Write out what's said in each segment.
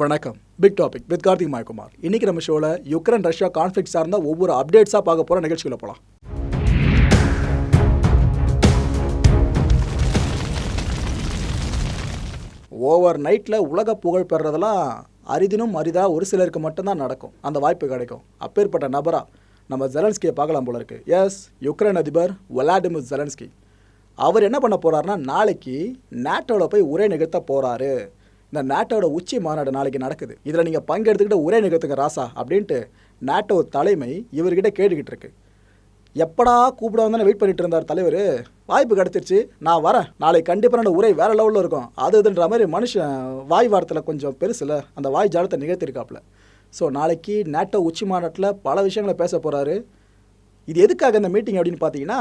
வணக்கம். Big topic with Karthik Mayakumar இன்னைக்கு நம்ம ஷோவில் யுக்ரைன் ரஷ்யா கான்ஃப்ளிக் சார்ந்த ஒவ்வொரு அப்டேட்ஸாக பார்க்க போகிற நிகழ்ச்சிகளை போகலாம் ஓவர் நைட்டில் உலக புகழ் பெறதெல்லாம் அரிதினும் அரிதாக ஒரு சிலருக்கு மட்டும்தான் நடக்கும். அந்த வாய்ப்பு கிடைக்கும். அப்பேற்பட்ட நபரா நம்ம ஜெலன்ஸ்கியை பார்க்கலாம் போல இருக்கு. எஸ் யுக்ரைன் அதிபர் வலாடிமிர் ஜெலன்ஸ்கி அவர் என்ன பண்ண போறாருன்னா நாளைக்கு நேட்டோவில் போய் உரை நிகழ்த்த போறாரு. இந்த நேட்டோட உச்சி மாநாடு நாளைக்கு நடக்குது. இதில் நீங்கள் பங்கெடுத்துக்கிட்டு உரை நிகழ்த்துங்க ராசா அப்படின்ட்டு நேட்டோ தலைமை இவர்கிட்ட கேட்டுக்கிட்டு இருக்கு. எப்படா கூப்பிட வந்தானே வெயிட் பண்ணிட்டு இருந்தார் தலைவர். வாய்ப்பு கிடைச்சிருச்சு. நான் வரேன். நாளைக்கு கண்டிப்பாக என்னோட உரை வேறு லெவலில் இருக்கும். அது இதுன்ற மாதிரி மனுஷன் வாய் வாரத்தில் கொஞ்சம் பெருசில் அந்த வாய் ஜாலத்தை நிகழ்த்திருக்காப்புல ஸோ நாளைக்கு நேட்டோ உச்சி மாநாட்டில் பல விஷயங்களை பேச போகிறாரு இது எதுக்காக இந்த மீட்டிங் அப்படின்னு பார்த்தீங்கன்னா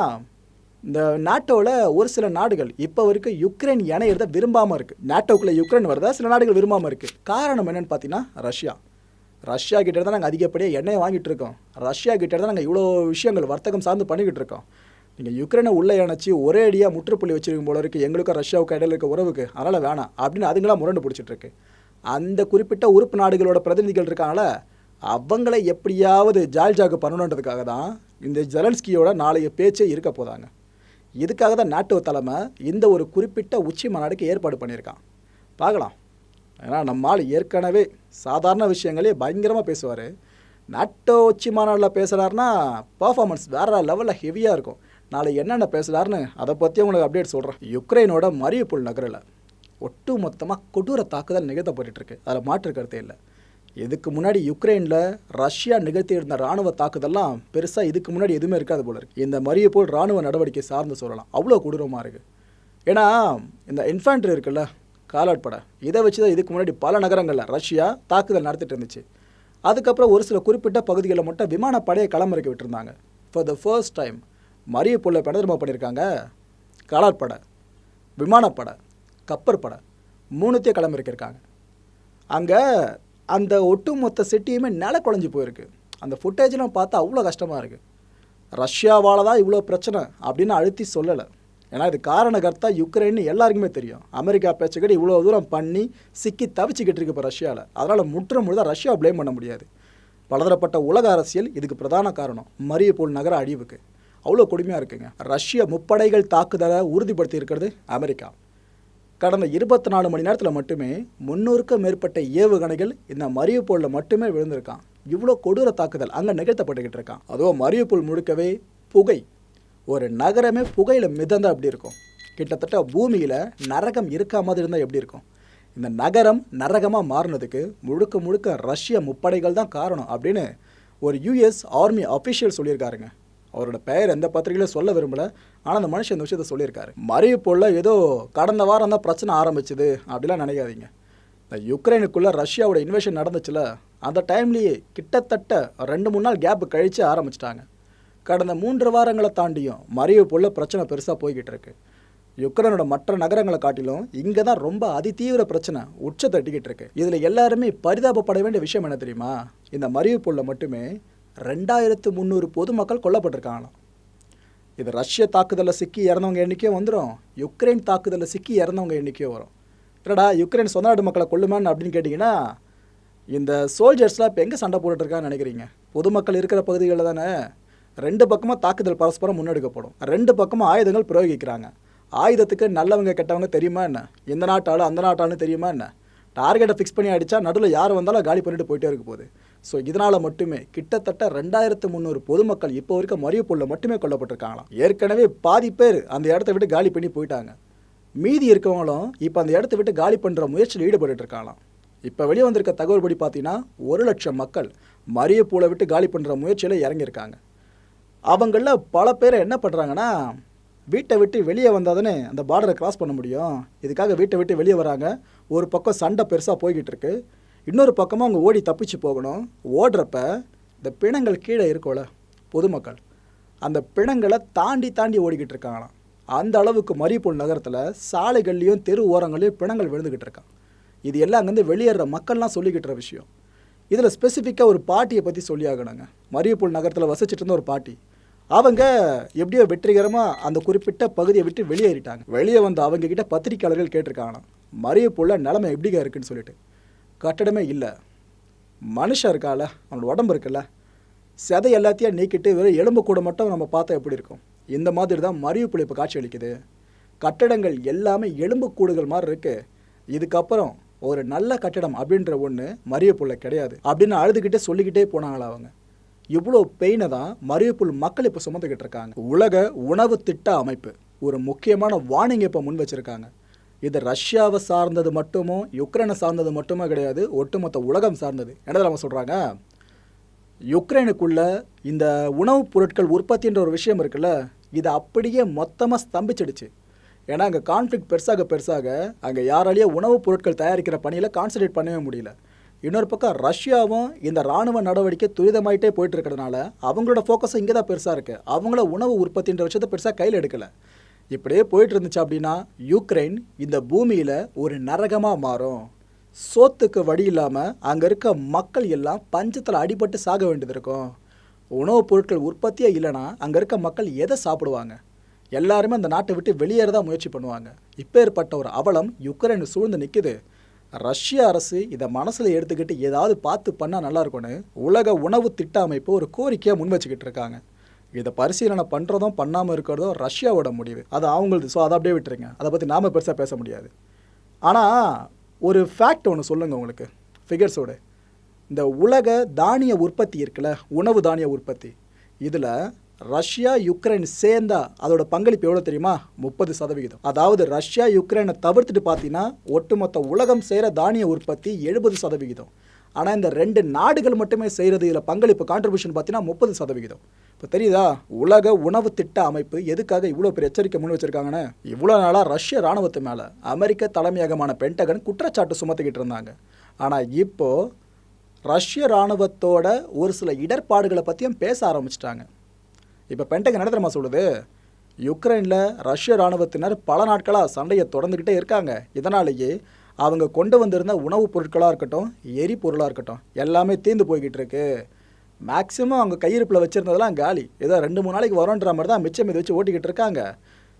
இந்த நாட்டோவில் ஒரு சில நாடுகள் இப்போ வரைக்கும் யுக்ரைன் இணையிறத விரும்பாமல் இருக்குது நாட்டோக்குள்ளே யுக்ரைன் வரதா சில நாடுகள் விரும்பாமல் இருக்குது காரணம் என்னென்னு பார்த்தீங்கன்னா ரஷ்யா. ரஷ்யா கிட்ட தான் நாங்கள் அதிகப்படியாக எண்ணெயை வாங்கிட்டு இருக்கோம். ரஷ்யா கிட்ட தான் நாங்கள் இவ்வளோ விஷயங்கள் வர்த்தகம் சார்ந்து பண்ணிக்கிட்டு இருக்கோம். நீங்கள் யுக்ரைனை உள்ளே இணைச்சி ஒரே அடியாக முற்றுப்புள்ளி வச்சிருக்கும் போல இருக்குது எங்களுக்கும் ரஷ்யாவுக்கு இடையில இருக்க உறவுக்கு. அதனால் வேணாம். அப்படின்னு அதுங்களாம் முரண்டு பிடிச்சிட்ருக்கு அந்த குறிப்பிட்ட உறுப்பு நாடுகளோட பிரதிநிதிகள் இருக்காங்கள அவங்களை எப்படியாவது ஜால்ஜாக்கு பண்ணணுன்றதுக்காக தான் இந்த ஜெலன்ஸ்கியோட நாளைய பேச்சே இருக்க போதாங்க. இதுக்காக தான் நாட்டோ தலைமை இந்த ஒரு குறிப்பிட்ட உச்சி மாநாடுக்கு ஏற்பாடு பண்ணியிருக்கான்? பார்க்கலாம். ஏன்னா நம்ம ஆள் ஏற்கனவே சாதாரண விஷயங்களே பயங்கரமாக பேசுவார். நாட்டோ உச்சி மாநாட்டில் பேசுகிறாருன்னா பர்ஃபார்மன்ஸ் வேறு லெவலில் ஹெவியாக இருக்கும். நாளை என்னென்ன பேசுகிறாருன்னு அதை பற்றி உங்களுக்கு அப்டேட் சொல்கிறேன் யுக்ரைனோட மரியப்புல் நகரில் ஒட்டு மொத்தமாக கொடூர தாக்குதல் நிகழ்த்த போயிட்டுருக்கு அதில் மாற்று கருத்தே இல்லை. இதுக்கு முன்னாடி யுக்ரைனில் ரஷ்யா நிகழ்த்தியிருந்த ராணுவ தாக்குதல்லாம் பெருசாக இதுக்கு முன்னாடி எதுவுமே இருக்காது போல இருக்குது இந்த மரியப்போல் ராணுவ நடவடிக்கை சார்ந்து சொல்லலாம். அவ்வளோ கொடூரமாக இருக்குது ஏன்னா இந்த இன்ஃபேண்ட்ரி இருக்குல்ல காலாட்படை இதை வச்சு தான் இதுக்கு முன்னாடி பல நகரங்களில் ரஷ்யா தாக்குதல் நடத்திட்டு இருந்துச்சு. அதுக்கப்புறம் ஒரு சில குறிப்பிட்ட பகுதிகளில் மட்டும் விமானப்படையை களமிறக்கி விட்டுருந்தாங்க. ஃபார் த ஃபர்ஸ்ட் டைம் மரியப்பூரில் பெணதர்மா பண்ணியிருக்காங்க காலாட்படை விமானப்படை கப்பற்படை மூணுத்தையும் களமிறக்கியிருக்காங்க. அங்கே அந்த ஒட்டுமொத்த சிட்டியுமே நில குழஞ்சி போயிருக்கு. அந்த ஃபுட்டேஜ்லாம் பார்த்தா அவ்வளோ கஷ்டமாக இருக்குது ரஷ்யாவால் தான் இவ்வளோ பிரச்சனை அப்படின்னு அழுத்தி சொல்லலை. ஏன்னா இது காரணகர்த்தா யுக்ரைன்னு எல்லாருக்குமே தெரியும். அமெரிக்கா பேச்சுக்கிட்டு இவ்வளோ தூரம் பண்ணி சிக்கி தவிச்சிக்கிட்டு இருக்கு இப்போ ரஷ்யாவில் அதனால் முற்ற முழுதாக ரஷ்யா ப்ளேம் பண்ண முடியாது. பலதரப்பட்ட உலக அரசியல் இதுக்கு பிரதான காரணம். மரியப்போல் நகர அழிவுக்கு. அவ்வளோ கொடுமையாக இருக்குங்க. ரஷ்ய முப்படைகள் தாக்குதலை உறுதிப்படுத்தி இருக்கிறது அமெரிக்கா. கடந்த இருபத்தி நாலு மணி நேரத்தில் மட்டுமே முன்னூறுக்கும் மேற்பட்ட ஏவுகணைகள் இந்த மரியப்பூரில் மட்டுமே விழுந்திருக்கான். இவ்வளோ கொடூர தாக்குதல் அங்கே நிகழ்த்தப்பட்டுக்கிட்டு இருக்கான். அதுவும் மரியப்பூல் முழுக்கவே புகை. ஒரு நகரமே புகையில் மிதந்தால் எப்படி இருக்கும்? கிட்டத்தட்ட பூமியில் நரகம் இருக்கா மாதிரி இருந்தால் எப்படி இருக்கும்? இந்த நகரம் நரகமாக மாறினதுக்கு முழுக்க முழுக்க ரஷ்ய முப்படைகள் தான் காரணம் அப்படின்னு ஒரு யூஎஸ் ஆர்மி அஃபிஷியல் சொல்லியிருக்காருங்க. அவரோட பெயர் எந்த பத்திரிகையிலும் சொல்ல விரும்பல ஆனால் அந்த மனுஷன் இந்த விஷயத்த சொல்லியிருக்காரு. மறியப்போல ஏதோ கடந்த வாரம் தான் பிரச்சனை ஆரம்பிச்சுது அப்படிலாம் நினைக்காதீங்க. இந்த யுக்ரைனுக்குள்ளே ரஷ்யாவோட இன்வேஷன் நடந்துச்சுல அந்த டைம்லேயே கிட்டத்தட்ட ரெண்டு மூணு நாள் கேப்பு கழித்து ஆரம்பிச்சிட்டாங்க. கடந்த மூன்று வாரங்களை தாண்டியும் மறியப்போல பிரச்சனை பெருசாக போய்கிட்டு இருக்கு. யுக்ரைனோட மற்ற நகரங்களை காட்டிலும் இங்கே தான் ரொம்ப அதிதீவிர பிரச்சனை உச்ச தட்டிக்கிட்டு இருக்கு. இதில் எல்லாருமே பரிதாபப்பட வேண்டிய விஷயம் என்ன தெரியுமா? இந்த மறியப்போலில் மட்டுமே ரெண்டாயிரத்து முந்நூறு பொதுமக்கள் கொல்லப்பட்டிருக்காங்களாம். இது ரஷ்ய தாக்குதலில் சிக்கி இறந்தவங்க எண்ணிக்கையும் வந்துடும் யுக்ரைன் தாக்குதலில் சிக்கி இறந்தவங்க எண்ணிக்கையும் வரும். இல்லடா யுக்ரைன் சொந்த நாட்டு மக்களை கொல்லுமான்னு அப்படின்னு கேட்டிங்கன்னா இந்த சோல்ஜர்ஸ்லாம் இப்போ எங்கே சண்டை போட்டுட்ருக்கான்னு நினைக்கிறீங்க? பொதுமக்கள் இருக்கிற பகுதிகளில் தானே ரெண்டு பக்கமாக தாக்குதல் பரஸ்பரம் முன்னெடுக்கப்படும். ரெண்டு பக்கமும் ஆயுதங்கள் பிரயோகிக்கிறாங்க. ஆயுதத்துக்கு நல்லவங்க கெட்டவங்க தெரியுமா என்ன? இந்த நாட்டாலும் அந்த நாட்டாலும் தெரியுமா என்ன? டார்கெட்டை ஃபிக்ஸ் பண்ணி அடித்தா நடுவில் யார் வந்தாலும் காலி பண்ணிட்டு போயிட்டே இருக்க போகுது. ஸோ இதனால் மட்டுமே கிட்டத்தட்ட ரெண்டாயிரத்து முந்நூறு பொதுமக்கள் இப்போ வரைக்கும் மரியப்பூரில் மட்டுமே கொல்லப்பட்டிருக்காங்களாம். ஏற்கனவே பாதி பேர் அந்த இடத்த விட்டு காலி பண்ணி போயிட்டாங்க. மீதி இருக்கவங்களும் இப்போ அந்த இடத்த விட்டு காலி பண்ணுற முயற்சியில் ஈடுபட்டு இருக்காங்களாம் இப்போ வெளியே வந்திருக்க தகவல்படி பார்த்தீங்கன்னா ஒரு லட்சம் மக்கள் மரியப்பூலை விட்டு காலி பண்ணுற முயற்சியில் இறங்கியிருக்காங்க. அவங்களில் பல பேர் என்ன பண்ணுறாங்கன்னா வீட்டை விட்டு வெளியே வந்தால் தானே அந்த பார்டரை கிராஸ் பண்ண முடியும். இதுக்காக வீட்டை விட்டு வெளியே வராங்க. ஒரு பக்கம் சண்டை பெருசாக போய்கிட்டு இருக்குது இன்னொரு பக்கமாக அவங்க ஓடி தப்பிச்சு போகணும். ஓடுறப்ப இந்த பிணங்கள் கீழே இருக்கும்ல பொதுமக்கள். அந்த பிணங்களை தாண்டி தாண்டி ஓடிக்கிட்டு இருக்காங்களாம். அந்த அளவுக்கு மரிப்பூல் நகரத்தில் சாலைகள்லேயும் தெரு ஓரங்கள்லேயும் பிணங்கள் விழுந்துக்கிட்டு இருக்கான் இது எல்லாம் அங்கேருந்து வெளியேற மக்கள்லாம் சொல்லிக்கிட்டு விஷயம். இதில் ஸ்பெசிஃபிக்காக ஒரு பாட்டியை பற்றி சொல்லி ஆகணுங்க. மரியப்பூல் நகரத்தில் வசிச்சுட்டு இருந்த ஒரு பாட்டி. அவங்க எப்படியோ வெற்றிகரமாக அந்த குறிப்பிட்ட பகுதியை விட்டு வெளியேறிட்டாங்க. வெளியே வந்து அவங்க கிட்ட பத்திரிக்கையாளர்கள் கேட்டிருக்காங்களாம். மரியப்பூரில் நிலமை எப்படிங்க இருக்குன்னு சொல்லிட்டு. கட்டடமே இல்லை. மனுஷன் இருக்கால அவனோட உடம்பு இருக்குல்ல. செதை எல்லாத்தையும் நீக்கிட்டு வெறும் எலும்பு கூட மட்டும் நம்ம பார்த்தா எப்படி இருக்கும்? இந்த மாதிரி தான் மறிவுப்புள் இப்போ காட்சி அளிக்குது. கட்டடங்கள் எல்லாமே எலும்பு கூடுகள் மாதிரி இருக்குது இதுக்கப்புறம் ஒரு நல்ல கட்டடம் அப்படின்ற ஒன்று மறியப்புள்ள கிடையாது. அப்படின்னு அழுதுகிட்டே சொல்லிக்கிட்டே போனாங்களா அவங்க. இவ்வளோ பெயினை தான் மறியப்புள் மக்கள் இப்போ சுமந்துக்கிட்டு இருக்காங்க. உலக உணவு திட்ட அமைப்பு ஒரு முக்கியமான வார்னிங் இப்போ முன் வச்சுருக்காங்க. இது ரஷ்யாவை சார்ந்தது மட்டுமோ யுக்ரைனை சார்ந்தது மட்டுமே கிடையாது ஒட்டுமொத்த உலகம் சார்ந்தது. என்ன நம்ம சொல்கிறாங்க யுக்ரைனுக்குள்ள இந்த உணவுப் பொருட்கள் உற்பத்தின்ற ஒரு விஷயம் இருக்குல்ல இது அப்படியே மொத்தமாக ஸ்தம்பிச்சிடுச்சு. ஏன்னா அங்கே கான்ஃப்ளிக் பெருசாக பெருசாக அங்கே யாராலேயே உணவுப் பொருட்கள் தயாரிக்கிற பணியில் கான்சன்ட்ரேட் பண்ணவே முடியல. இன்னொரு பக்கம் ரஷ்யாவும் இந்த ராணுவ நடவடிக்கை துரிதமாயிட்டே போயிட்டு இருக்கிறதுனால அவங்களோட ஃபோக்கஸும் இங்கே தான் பெருசாக இருக்குது அவங்கள உணவு உற்பத்தின்ற விஷயத்தை பெருசாக கையில் எடுக்கலை. இப்படியே போயிட்டு இருந்துச்சு அப்படின்னா யுக்ரைன் இந்த பூமியில் ஒரு நரகமாக மாறும். சோத்துக்கு வழி இல்லாமல் அங்கே இருக்க மக்கள் எல்லாம் பஞ்சத்தில் அடிபட்டு சாக வேண்டியது இருக்கும். உணவுப் பொருட்கள் உற்பத்தியே இல்லைன்னா அங்கே இருக்க மக்கள் எதை சாப்பிடுவாங்க? எல்லாருமே அந்த நாட்டை விட்டு வெளியேற தான் முயற்சி பண்ணுவாங்க. இப்பேற்பட்ட ஒரு அவலம் யுக்ரைன் சூழ்ந்து நிற்குது ரஷ்ய அரசு இதை மனசில் எடுத்துக்கிட்டு ஏதாவது பார்த்து பண்ணால் நல்லாயிருக்கும்னு உலக உணவு திட்ட அமைப்பு ஒரு கோரிக்கையாக முன் வச்சுக்கிட்டு இருக்காங்க. இதை பரிசீலனை பண்ணுறதும் பண்ணாமல் இருக்கிறதும் ரஷ்யாவோட முடிவு. அது அவங்களது. ஸோ அதை அப்படியே விட்டுருங்க. அதை பற்றி நாம் பெருசாக பேச முடியாது. ஆனால் ஒரு ஃபேக்ட் ஒன்று சொல்லுங்கள் உங்களுக்கு. ஃபிகர்ஸோட இந்த உலக தானிய உற்பத்தி இருக்குல்ல உணவு தானிய உற்பத்தி. இதில் ரஷ்யா யுக்ரைன் சேர்ந்தா அதோட பங்களிப்பு எவ்வளோ தெரியுமா? முப்பது சதவிகிதம். அதாவது ரஷ்யா யுக்ரைனை தவிர்த்துட்டு பார்த்தீங்கன்னா ஒட்டுமொத்த உலகம் செய்கிற தானிய உற்பத்தி எழுபது சதவிகிதம். ஆனால் இந்த ரெண்டு நாடுகள் மட்டுமே செய்கிறது இதில் பங்களிப்பு கான்ட்ரிபியூஷன் பார்த்தீங்கன்னா முப்பது சதவிகிதம். இப்போ தெரியுதா? உலக உணவு திட்ட அமைப்பு எதுக்காக இவ்வளோ பெரிய எச்சரிக்கை முன் வச்சிருக்காங்கன்னு? இவ்வளோ நாளாக ரஷ்ய ராணுவத்து மேலே அமெரிக்க தலைமையகமான பென்டகன் குற்றச்சாட்டு சுமத்திக்கிட்டு இருந்தாங்க. ஆனால் இப்போது ரஷ்ய ராணுவத்தோட ஒரு சில இடர்பாடுகளை பற்றியும் பேச ஆரம்பிச்சிட்டாங்க. இப்போ பென்டகன் என்ன தெரியுமா சொல்லுது? யுக்ரைனில் ரஷ்ய ராணுவத்தினர் பல நாட்களாக சண்டையை தொடர்ந்துக்கிட்டே இருக்காங்க. இதனாலேயே அவங்க கொண்டு வந்திருந்த உணவுப் பொருட்களாக இருக்கட்டும் எரிபொருளாக இருக்கட்டும் எல்லாமே தீர்ந்து போய்கிட்டு இருக்கு மேக்ஸிமம் அவங்க கையிருப்பில் வச்சுருந்ததெல்லாம் காலி. ஏதோ ரெண்டு மூணு நாளைக்கு வரோன்ற மாதிரி தான் மிச்சம் இதை வச்சு ஓட்டிக்கிட்டு இருக்காங்க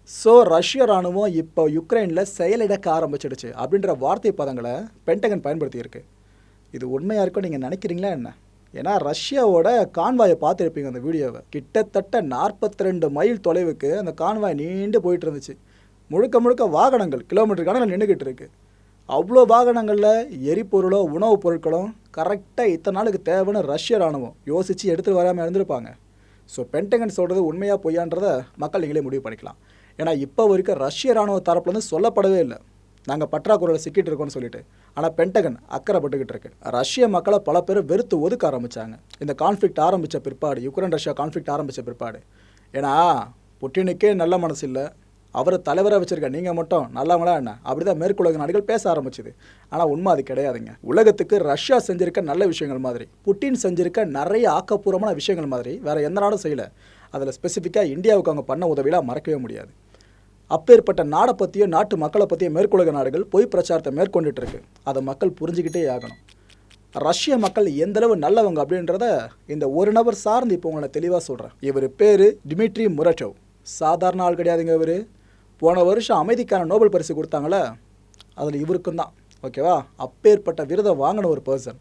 ஸோ ரஷ்ய ராணுவம் இப்போ யுக்ரைனில் செயலிழக்க ஆரம்பிச்சிடுச்சு அப்படின்ற வார்த்தை பதங்களை பென்டகன் பயன்படுத்தியிருக்கு. இது உண்மையாக இருக்கும் நீங்கள் நினைக்கிறீங்களா என்ன? ஏன்னா ரஷ்யாவோட கான்வாயை பார்த்துருப்பீங்க அந்த வீடியோவை. கிட்டத்தட்ட நாற்பத்தி ரெண்டு மைல் தொலைவுக்கு அந்த கான்வாய் நீண்டு போயிட்டு இருந்துச்சு. முழுக்க முழுக்க வாகனங்கள் கிலோமீட்டர் கணக்கில் நின்றுக்கிட்டு இருக்குது அவ்வளோ வாகனங்களில் எரிபொருளோ உணவுப் பொருட்களும் கரெக்டாக இத்தனை நாளுக்கு தேவைன்னு ரஷ்ய ராணுவம் யோசித்து எடுத்துகிட்டு வராமல் இருந்திருப்பாங்க. ஸோ பென்டகன் சொல்கிறது உண்மையாக பொய்யான்றதை மக்கள் நீங்களே முடிவு பண்ணிக்கலாம். ஏன்னா இப்போ வரைக்கும் ரஷ்ய ராணுவ தரப்புலேருந்து சொல்லப்படவே இல்லை. நாங்கள் பற்றாக்குறையில் சிக்கிட்டு இருக்கோம்னு சொல்லிட்டு. ஆனால் பென்டகன் அக்கறைப்பட்டுக்கிட்டு இருக்கு. ரஷ்ய மக்களை பல பேர் வெறுத்து ஒதுக்க ஆரம்பித்தாங்க இந்த கான்ஃப்ளிக்ட் ஆரம்பித்த பிற்பாடு யுக்ரைன் ரஷ்யா கான்ஃப்ளிக்ட் ஆரம்பித்த பிற்பாடு. ஏன்னா புட்டினுக்கே நல்ல மனசு இல்லை. அவரை தலைவராக வச்சிருக்க நீங்கள் மட்டும் நல்லவங்களா என்ன? அப்படி தான் மேற்குலக நாடுகள் பேச ஆரம்பிச்சுது. ஆனால் உண்மை அது கிடையாதுங்க. உலகத்துக்கு ரஷ்யா செஞ்சிருக்க நல்ல விஷயங்கள் மாதிரி புட்டின் செஞ்சிருக்க நிறைய ஆக்கப்பூர்வமான விஷயங்கள் மாதிரி வேறு எந்த நாடும் செய்யலை. அதில் ஸ்பெசிஃபிக்காக இந்தியாவுக்கு அவங்க பண்ண உதவியெல்லாம் மறக்கவே முடியாது. அப்பேற்பட்ட நாடை பற்றியோ நாட்டு மக்களை பற்றியோ மேற்குலக நாடுகள் பொய் பிரச்சாரத்தை மேற்கொண்டுட்டு இருக்கு. அதை மக்கள் புரிஞ்சுக்கிட்டே ஆகணும். ரஷ்ய மக்கள் எந்தளவு நல்லவங்க அப்படின்றத இந்த ஒரு நபர் சார்ந்து இப்போ உங்களை தெளிவாக சொல்கிறேன் இவர் பேர் டிமிட்ரி முரட்டோவ். சாதாரண ஆள் கிடையாதுங்க இவர். போன வருஷம் அமைதிக்கான நோபல் பரிசு கொடுத்தாங்களே? அதில் இவருக்கும் தான் ஓகேவா? அப்பேற்பட்ட விருதம் வாங்கின ஒரு பர்சன்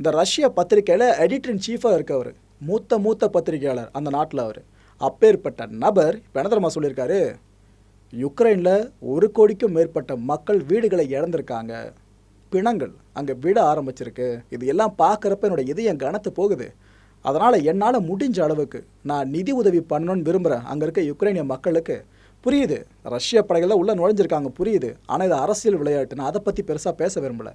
இந்த ரஷ்ய பத்திரிக்கையில் எடிட்டர் இன் சீஃபாக இருக்கவர். மூத்த மூத்த பத்திரிகையாளர் அந்த நாட்டில் அவர். அப்பேற்பட்ட நபர் இப்போ என்ன தெரியுமா சொல்லியிருக்காரு? யுக்ரைனில் ஒரு கோடிக்கும் மேற்பட்ட மக்கள் வீடுகளை இழந்திருக்காங்க. பிணங்கள் அங்கே விட ஆரம்பிச்சிருக்கு. இது எல்லாம் பார்க்குறப்ப என்னோடய இதயம் கனத்து போகுது. அதனால் என்னால் முடிஞ்ச அளவுக்கு நான் நிதி உதவி பண்ணணும்னு விரும்புகிறேன் அங்கே இருக்க யுக்ரைனிய மக்களுக்கு. புரியுது. ரஷ்ய படைகளில் உள்ளே நுழைஞ்சிருக்காங்க புரியுது. ஆனால் இது அரசியல் விளையாட்டு. நான் அதை பற்றி பெருசாக பேச விரும்பலை.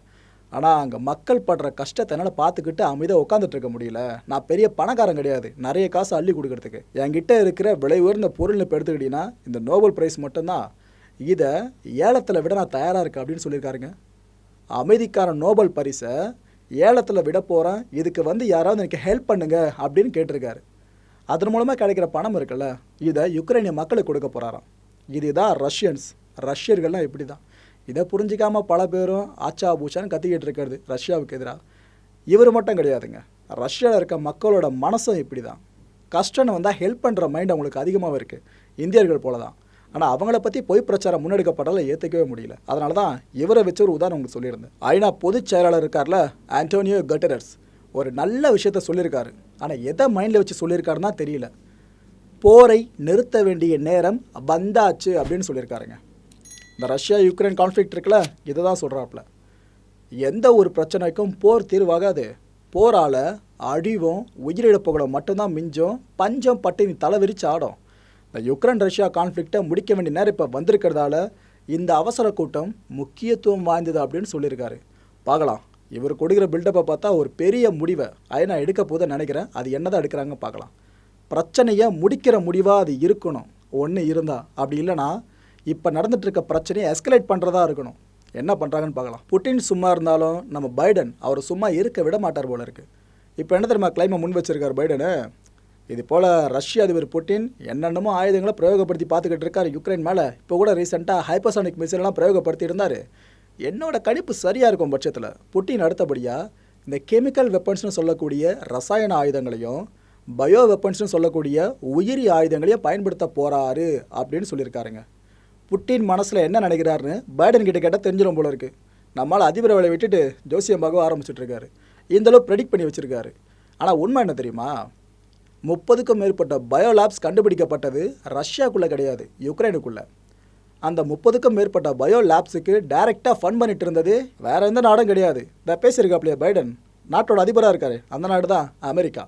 ஆனால் அங்கே மக்கள் படுற கஷ்டத்தை என்னால் பார்த்துக்கிட்டு அமைதியாக உட்காந்துட்டு இருக்க முடியல. நான் பெரிய பணக்காரன் கிடையாது. நிறைய காசு அள்ளி கொடுக்கறதுக்கு. என்கிட்ட இருக்கிற விலை உயர்ந்த பொருள் இப்போ எடுத்துக்கிட்டிங்கன்னா இந்த நோபல் பிரைஸ் மட்டும்தான். இதை ஏலத்தில் விட நான் தயாராக இருக்கேன் அப்படின்னு சொல்லியிருக்காருங்க. அமைதிக்கான நோபல் பரிசை ஏலத்தில் விட போகிறேன் இதுக்கு வந்து யாராவது எனக்கு ஹெல்ப் பண்ணுங்க அப்படின்னு கேட்டிருக்காரு. அதன் மூலமாக கிடைக்கிற பணம் இருக்குல்ல இதை யுக்ரைனிய மக்களுக்கு கொடுக்க போகிறாராம் இதுதான் ரஷ்யன்ஸ். ரஷ்யர்கள்லாம் இப்படி தான் இதை புரிஞ்சிக்காமல் பல பேரும் ஆச்சா பூச்சான்னு கத்திக்கிட்டு இருக்கிறது ரஷ்யாவுக்கு எதிராக. இவர் மட்டும் கிடையாதுங்க. ரஷ்யாவில் இருக்க மக்களோட மனசும் இப்படி தான் கஷ்டம்னு வந்தால் ஹெல்ப் பண்ணுற மைண்ட் அவங்களுக்கு அதிகமாக இருக்குது இந்தியர்கள் போல தான் ஆனால் அவங்கள பற்றி பொய் பிரச்சாரம் முன்னெடுக்கப்படலை ஏற்றுக்கவே முடியல. அதனால தான் இவரை வச்சு ஒரு உதாரணம் உங்களுக்கு சொல்லியிருந்தேன். ஐநா பொதுச் செயலாளர் இருக்கார்ல ஆண்டோனியோ கட்டரஸ் ஒரு நல்ல விஷயத்த சொல்லியிருக்காரு. ஆனால் எதை மைண்டில் வச்சு சொல்லியிருக்காருன்னா தெரியல. போரை நிறுத்த வேண்டிய நேரம் வந்தாச்சு அப்படின்னு சொல்லியிருக்காருங்க. இந்த ரஷ்யா யுக்ரைன் கான்ஃப்ளிக்ட் இருக்குல்ல இதை தான் சொல்கிறாப்புல எந்த ஒரு பிரச்சனைக்கும் போர் தீர்வாகாது. போரால் அழிவும் உயிரிழப்புகளும் மட்டும்தான் மிஞ்சும் பஞ்சம் பட்டினி தலை விரிச்சு ஆடும். இந்த யுக்ரைன் ரஷ்யா கான்ஃப்ளிக்டை முடிக்க வேண்டிய நேரம் இப்போ வந்திருக்கிறதால இந்த அவசர கூட்டம் முக்கியத்துவம் வாய்ந்தது அப்படின்னு சொல்லியிருக்காரு. பார்க்கலாம். இவர் கொடுக்குற பில்டப்பை பார்த்தா ஒரு பெரிய முடிவை அதை நான் எடுக்க போதை நினைக்கிறேன். அது என்னதான் எடுக்கிறாங்க பார்க்கலாம். பிரச்சனையை முடிக்கிற முடிவாக அது இருக்கணும். ஒன்று இருந்தால் அப்படி இல்லைன்னா இப்போ நடந்துகிட்ருக்க பிரச்சனையை எஸ்கலேட் பண்ணுறதா இருக்கணும். என்ன பண்ணுறாங்கன்னு பார்க்கலாம் புட்டின் சும்மா இருந்தாலும் நம்ம பைடன் அவர் சும்மா இருக்க விட மாட்டார் போல இருக்குது இப்போ என்ன தெரியுமா கிளைமை முன் வச்சிருக்கார் பைடனு? இது போல் ரஷ்ய அதிபர் புட்டின் என்னென்னமோ ஆயுதங்களை பிரயோகப்படுத்தி பார்த்துக்கிட்டு இருக்கார் யுக்ரைன் மேலே. இப்போ கூட ரீசெண்டாக ஹைப்பர்சானிக் மிசைல்லாம் பிரயோகப்படுத்தி இருந்தார் என்னோட கணிப்பு சரியாக இருக்கும் பட்சத்தில் புட்டின் அடுத்தபடியாக இந்த கெமிக்கல் வெப்பன்ஸ்னு சொல்லக்கூடிய ரசாயன ஆயுதங்களையும் பயோ வெப்பன்ஸ்னு சொல்லக்கூடிய உயிரி ஆயுதங்களையும் பயன்படுத்த போகிறாரு அப்படின்னு சொல்லியிருக்காருங்க. புட்டின் மனசில் என்ன நினைக்கிறாருன்னு பைடன் கிட்ட கேட்டால் தெரிஞ்சிடும் போல இருக்கு. நம்மளால் அதிபர் வேலை விட்டுட்டு ஜோசியம் பார்க்க ஆரம்பிச்சிட்டு இந்தளவு இந்த ப்ரெடிக்ட் பண்ணி வச்சுருக்காரு. ஆனால் உண்மை என்ன தெரியுமா? முப்பதுக்கும் மேற்பட்ட பயோ லேப்ஸ் கண்டுபிடிக்கப்பட்டது ரஷ்யாக்குள்ளே கிடையாது யுக்ரைனுக்குள்ளே. அந்த முப்பதுக்கும் மேற்பட்ட பயோ லேப்ஸுக்கு டைரெக்டாக ஃபண்ட் பண்ணிட்டு இருந்தது வேற எந்த நாடும் கிடையாது. இந்த பேசியிருக்காப்லையா பைடன். நாட்டோட அதிபராக இருக்காரு. அந்த நாடு தான் அமெரிக்கா.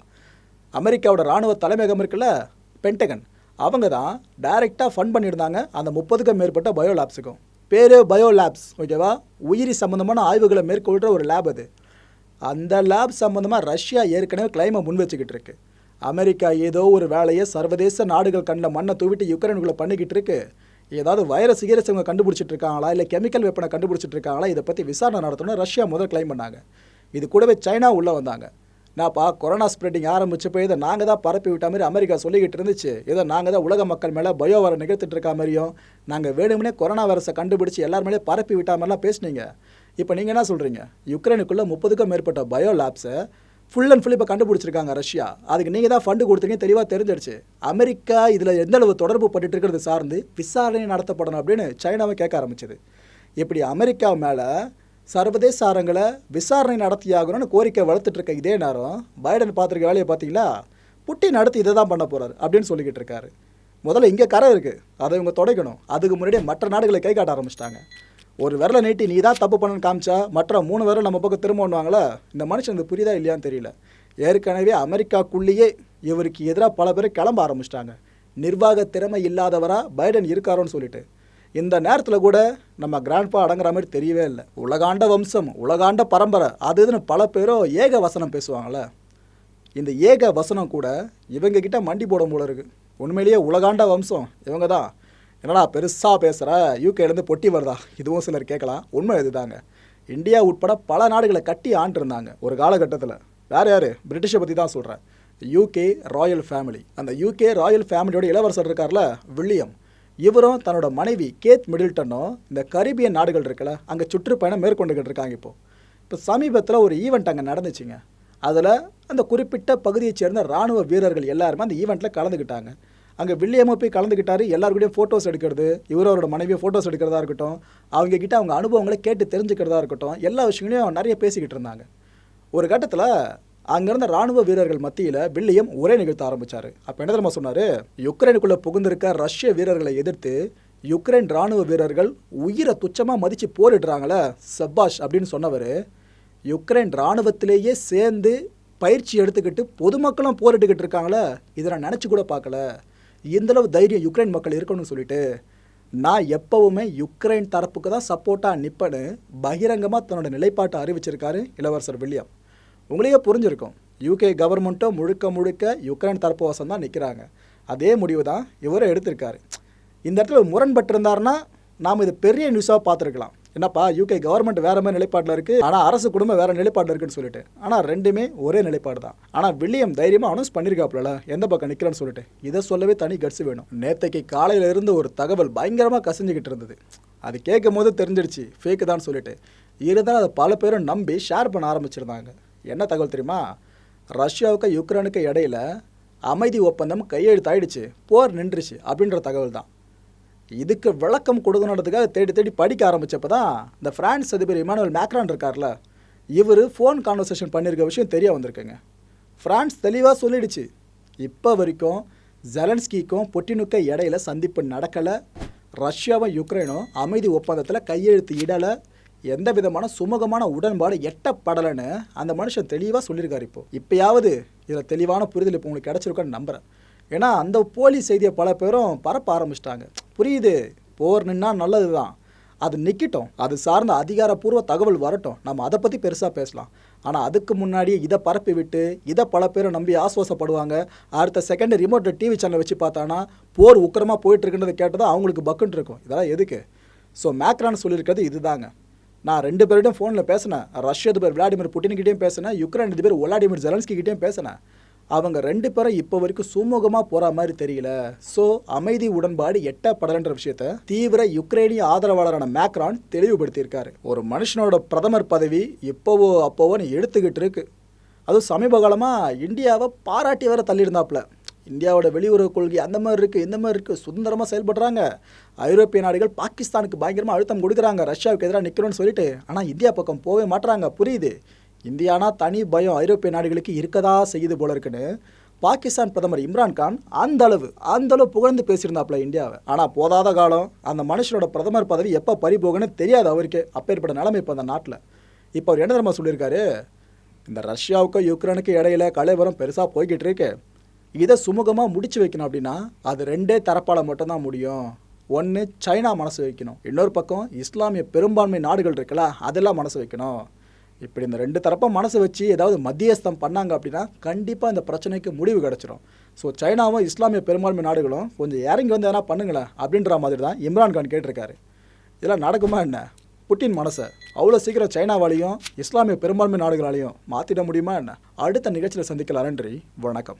அமெரிக்காவோட ராணுவ தலைமையகம் இருக்குல்ல பென்டகன் அவங்க தான் டைரெக்டாக ஃபண்ட் பண்ணியிருந்தாங்க அந்த முப்பதுக்கும் மேற்பட்ட பயோ லேப்ஸுக்கும் பேர் பயோ லேப்ஸ் ஓகேவா? உயிரி சம்மந்தமான ஆய்வுகளை மேற்கொள்கிற ஒரு லேப் அது. அந்த லேப் சம்மந்தமாக ரஷ்யா ஏற்கனவே கிளைமை முன் வச்சுக்கிட்டு இருக்கு. அமெரிக்கா ஏதோ ஒரு வேலையை சர்வதேச நாடுகள் கண்ட மண்ணை தூவிட்டு யுக்ரைனுக்குள்ளே பண்ணிக்கிட்டு இருக்கு. ஏதாவது வைரஸ் கீரஸ் இவங்க கண்டுபிடிச்சிட்டு இருக்காங்களா? இல்லை கெமிக்கல் வெப்பனை கண்டுபிடிச்சிட்டு இருக்காங்களா? இதை பற்றி விசாரணை நடத்தணும்னு ரஷ்யா முதல் கிளைம் பண்ணாங்க. இது கூடவே சைனா உள்ளே வந்தாங்க. நான்ப்பா கொரோனா ஸ்ப்ரெட்டிங் ஆரம்பிச்சப்போ இதை நாங்கள் தான் பரப்பி விட்ட மாதிரி அமெரிக்கா சொல்லிக்கிட்டு இருந்துச்சு. இதை நாங்கள் தான் உலக மக்கள் மேலே பயோ வர நிகழ்த்திட்டு இருக்க மாதிரியும் நாங்கள் வேணும்னே கொரோனா வைரஸை கண்டுபிடிச்சி எல்லார் மேலே பரப்பி விட்டா மாதிரிலாம் பேசுனீங்க. இப்போ நீங்கள் என்ன சொல்கிறீங்க யுக்ரைனுக்குள்ளே முப்பதுக்கும் மேற்பட்ட பயோ லேப்ஸை ஃபுல் அண்ட் ஃபுல் இப்போ கண்டுபிடிச்சிருக்காங்க ரஷ்யா. அதுக்கு நீங்கள் தான் ஃபண்டு கொடுத்தீங்கன்னு தெளிவாக தெரிஞ்சிடுச்சு. அமெரிக்கா இதில் எந்த அளவு தொடர்பு பட்டுட்டு இருக்கிறது சார்ந்து விசாரணை நடத்தப்படணும் அப்படின்னு சைனாவை கேட்க ஆரம்பிச்சது. இப்படி அமெரிக்கா மேலே சர்வதேச அரங்களை விசாரணை நடத்தியாகணும்னு கோரிக்கை வளர்த்துட்டு இருக்க இதே நேரம் பைடன் பார்த்துருக்க வேலையை பார்த்தீங்களா? புட்டின் அடுத்து இதை தான் பண்ண போகிறார் அப்படின்னு சொல்லிக்கிட்டு இருக்காரு. முதல்ல இங்கே கரை இருக்குது அதை இவங்க தொடைக்கணும். அதுக்கு முன்னாடியே மற்ற நாடுகளை கை காட்ட ஆரம்பிச்சிட்டாங்க. ஒரு விரலை நீட்டி நீ தான் தப்பு பண்ணணும்னு காமிச்சா மற்ற மூணு விரல் நம்ம பக்கம் திரும்ப பண்ணுவாங்களா இந்த மனுஷன் இது புரியுதா இல்லையான்னு தெரியல. ஏற்கனவே அமெரிக்காக்குள்ளேயே இவருக்கு எதிராக பல பேர் கிளம்ப ஆரம்பிச்சிட்டாங்க. நிர்வாக திறமை இல்லாதவராக பைடன் இருக்காரோன்னு சொல்லிட்டு. இந்த நேரத்தில் கூட நம்ம கிராண்ட்பா அடங்குற மாதிரி தெரியவே இல்லை. உலகாண்ட வம்சம் உலகாண்ட பரம்பரை அது இதுன்னு பல பேரும் ஏக வசனம் பேசுவாங்கள்ல இந்த ஏக வசனம் கூட இவங்க கிட்ட மண்டி போடும் போல இருக்கு. உண்மையிலேயே உலகாண்ட வம்சம் இவங்க தான் என்னடா பெருசாக பேசுகிற யூகேலேருந்து பொட்டி வருதா? இதுவும் சிலர் கேட்கலாம். உண்மை இதுதாங்க. இந்தியா உட்பட பல நாடுகளை கட்டி ஆண்டிருந்தாங்க ஒரு காலகட்டத்தில். வேறு யார்? பிரிட்டிஷை பற்றி தான் சொல்கிறேன் யூகே ராயல் ஃபேமிலி அந்த யூகே ராயல் ஃபேமிலியோட இளவரசர் இருக்கார்ல வில்லியம். இவரும் தன்னோட மனைவி கேத் மிடில்டனும் இந்த கரீபியன் நாடுகள் இருக்குல்ல அங்கே சுற்றுப்பயணம் மேற்கொண்டுகிட்டு இருக்காங்க இப்போ. இப்போ சமீபத்தில் ஒரு ஈவெண்ட் அங்கே நடந்துச்சுங்க. அதில் அந்த குறிப்பிட்ட பகுதியைச் சேர்ந்த ராணுவ வீரர்கள் எல்லாருமே அந்த ஈவெண்ட்டில் கலந்துக்கிட்டாங்க அங்கே வில்லியமும் போய் கலந்துக்கிட்டாரு எல்லாருக்கூடையும் ஃபோட்டோஸ் எடுக்கிறது இவர் அவரோட மனைவியை ஃபோட்டோஸ் எடுக்கிறதா இருக்கட்டும் அவங்கக்கிட்ட அவங்க அனுபவங்களை கேட்டு தெரிஞ்சுக்கிறதா இருக்கட்டும் எல்லா விஷயங்களையும் நிறைய பேசிக்கிட்டு இருந்தாங்க. ஒரு கட்டத்தில் அங்கிருந்த ராணுவ வீரர்கள் மத்தியில் வில்லியம் உரை நிகழ்த்த ஆரம்பித்தார் அப்போ என்ன தெரியுமா சொன்னார்? யுக்ரைனுக்குள்ளே புகுந்திருக்க ரஷ்ய வீரர்களை எதிர்த்து யுக்ரைன் ராணுவ வீரர்கள் உயிரை துச்சமாக மதித்து போரிடுறாங்களே சப்பாஷ் அப்படின்னு சொன்னவர் யுக்ரைன் ராணுவத்திலேயே சேர்ந்து பயிற்சி எடுத்துக்கிட்டு பொதுமக்களும் போரிட்டுக்கிட்டு இருக்காங்களே இதை நான் நினச்சி கூட பார்க்கல. இந்தளவு தைரியம் யுக்ரைன் மக்கள் இருக்கணும்னு சொல்லிட்டு நான் எப்பவுமே யுக்ரைன் தரப்புக்கு தான் சப்போர்ட்டாக நிற்பேன்னு பகிரங்கமாக தன்னோட நிலைப்பாட்டை அறிவிச்சிருக்காரு இளவரசர் வில்லியம். உங்களையே புரிஞ்சிருக்கும். யூகே கவர்மெண்ட்டும் முழுக்க முழுக்க யுக்ரைன் தரப்பு வசம் தான் நிற்கிறாங்க அதே முடிவு தான் இவரும் எடுத்திருக்காரு. இந்த இடத்துல முரண்பட்டிருந்தாருன்னா நாம் இது பெரிய நியூஸாக பார்த்துருக்கலாம். என்னப்பா யூகே கவர்மெண்ட் வேற மாதிரி நிலைப்பாட்டில் இருக்குது ஆனால் அரசு குடும்பம் வேற நிலைப்பாட்டில் இருக்குன்னு சொல்லிட்டு. ஆனால் ரெண்டுமே ஒரே நிலைப்பாடு தான். ஆனால் வில்லியம் தைரியமாக அனௌன்ஸ் பண்ணியிருக்காப்புல எந்த பக்கம் நிற்கிறேன்னு சொல்லிட்டு. இதை சொல்லவே தனி கட்சி வேணும். நேற்றைக்கு காலையில இருந்து ஒரு தகவல் பயங்கரமாக கசிஞ்சுக்கிட்டு இருந்தது. அது கேட்கும் போது தெரிஞ்சிடுச்சு. ஃபேக்கு தான் சொல்லிட்டு. இருந்தாலும் அதை பல பேரும் நம்பி ஷேர் பண்ண ஆரம்பிச்சிருந்தாங்க. என்ன தகவல் தெரியுமா? ரஷ்யாவுக்கு யுக்ரைனுக்கு இடையில அமைதி ஒப்பந்தம் கையெழுத்தாயிடுச்சு போர் நின்றுச்சு அப்படின்ற தகவல் தான் இதுக்கு விளக்கம் கொடுக்கணுன்றதுக்காக தேடி தேடி படிக்க ஆரம்பித்தப்போ தான் இந்த ஃப்ரான்ஸ் அதிபர் இமானுவல் மேக்ரான் இருக்கார்ல இவர் ஃபோன் கான்வர்சேஷன் பண்ணியிருக்க விஷயம் தெரிய வந்திருக்குங்க. ஃப்ரான்ஸ் தெளிவாக சொல்லிடுச்சு. இப்போ வரைக்கும் ஜெலன்ஸ்கிக்கும் புட்டினுக்க இடையில சந்திப்பு நடக்கலை. ரஷ்யாவும் யுக்ரைனும் அமைதி ஒப்பந்தத்தில் கையெழுத்து இடலை. எந்த விதமான சுமூகமான உடன்பாடு எட்டப்படலைன்னு அந்த மனுஷன் தெளிவாக சொல்லியிருக்காரு இப்போ. இப்போயாவது இதில் தெளிவான புரிதல் இப்போ உங்களுக்கு கிடச்சிருக்கான்னு நம்புகிறேன் ஏன்னா அந்த போலி செய்தியை பல பேரும் பரப்ப ஆரம்பிச்சிட்டாங்க. புரியுது போர் நின்னா நல்லது தான் அது நிற்கட்டும் அது சார்ந்த அதிகாரப்பூர்வ தகவல் வரட்டும். நம்ம அதை பற்றி பெருசாக பேசலாம். ஆனால் அதுக்கு முன்னாடி இதை பரப்பி விட்டு இதை பல பேரும் நம்பி ஆஸ்வாசப்படுவாங்க அடுத்த செகண்ட் ரிமோட்டை டிவி சேனல் வச்சு பார்த்தானா போர் உக்கரமாக போயிட்டு இருக்குன்றதை கேட்டதான் அவங்களுக்கு பக்குன்ட்டு இருக்கும். இதெல்லாம் எதுக்கு? ஸோ மேக்ரான் சொல்லியிருக்கிறது இதுதாங்க. நான் ரெண்டு பேர்கிட்டையும் ஃபோனில் பேசினேன். ரஷ்ய அதிபர் விளாடிமிர் புட்டின்கிட்டையும் பேசினேன். யுக்ரைன் அதிபர் ஒலாடிமிர் ஜெலன்ஸ்கிட்டையும் பேசினேன். அவங்க ரெண்டு பேரும் இப்போ வரைக்கும் சுமூகமாக போகிற மாதிரி தெரியல. ஸோ அமைதி உடன்பாடு எட்டப்படலைன்ற விஷயத்த தீவிர யுக்ரைனிய ஆதரவாளரான மேக்ரான் தெளிவுபடுத்தியிருக்காரு. ஒரு மனுஷனோட பிரதமர் பதவி இப்போவோ அப்போவோன்னு எடுத்துக்கிட்டு இருக்கு. அதுவும் சமீப காலமாக இந்தியாவை பாராட்டி வேற தள்ளியிருந்தாப்புல. இந்தியாவோட வெளியுறவு கொள்கை அந்த மாதிரி இருக்குது இந்த மாதிரி இருக்குது சுதந்திரமாக செயல்படுறாங்க. ஐரோப்பிய நாடுகள் பாகிஸ்தானுக்கு பயங்கரமாக அழுத்தம் கொடுக்குறாங்க. ரஷ்யாவுக்கு எதிராக நிற்கிறோன்னு சொல்லிட்டு. ஆனால் இந்தியா பக்கம் போகவே மாட்டுறாங்க புரியுது? இந்தியானா தனி பயம் ஐரோப்பிய நாடுகளுக்கு இருக்கதா செய்யுது போல இருக்குன்னு. பாகிஸ்தான் பிரதமர் இம்ரான்கான் அந்த அளவு அந்த அளவு புகழ்ந்து பேசியிருந்தாப்புல இந்தியாவை. ஆனால் போதாத காலம். அந்த மனுஷனோட பிரதமர் பதவி எப்போ பறிபோகுன்னு தெரியாது அவருக்கு. அப்பேற்பட்ட நிலைமை இப்போ அந்த நாட்டில். இப்போ அவர் என்ன தெரியுமா சொல்லியிருக்காரு? இந்த ரஷ்யாவுக்கும் யுக்ரைனுக்கும் இடையில கலைவரம் பெருசாக போய்கிட்டு இருக்கு. இதை சுமூகமாக முடிச்சு வைக்கணும் அப்படின்னா அது ரெண்டே தரப்பால் மட்டும்தான் முடியும். ஒன்று சைனா மனசு வைக்கணும். இன்னொரு பக்கம் இஸ்லாமிய பெரும்பான்மை நாடுகள் இருக்குல்ல அதெல்லாம் மனசு வைக்கணும். இப்படி இந்த ரெண்டு தரப்பும் மனசு வச்சு ஏதாவது மத்தியஸ்தம் பண்ணாங்க அப்படின்னா கண்டிப்பாக இந்த பிரச்சனைக்கு முடிவு கிடச்சிரும். ஸோ சைனாவும் இஸ்லாமிய பெரும்பான்மை நாடுகளும் கொஞ்சம் இறங்கி வந்து எதனா பண்ணுங்களேன் அப்படின்ற மாதிரி தான் இம்ரான்கான் கேட்டிருக்காரு. இதெல்லாம் நடக்குமா என்ன? புட்டின் மனசை. அவ்வளோ சீக்கிரம் சைனாவாலையும் இஸ்லாமிய பெரும்பான்மை நாடுகளாலையும் மாற்றிட முடியுமா என்ன? அடுத்த நிகழ்ச்சியில் சந்திக்கலாம் நன்றி. வணக்கம்.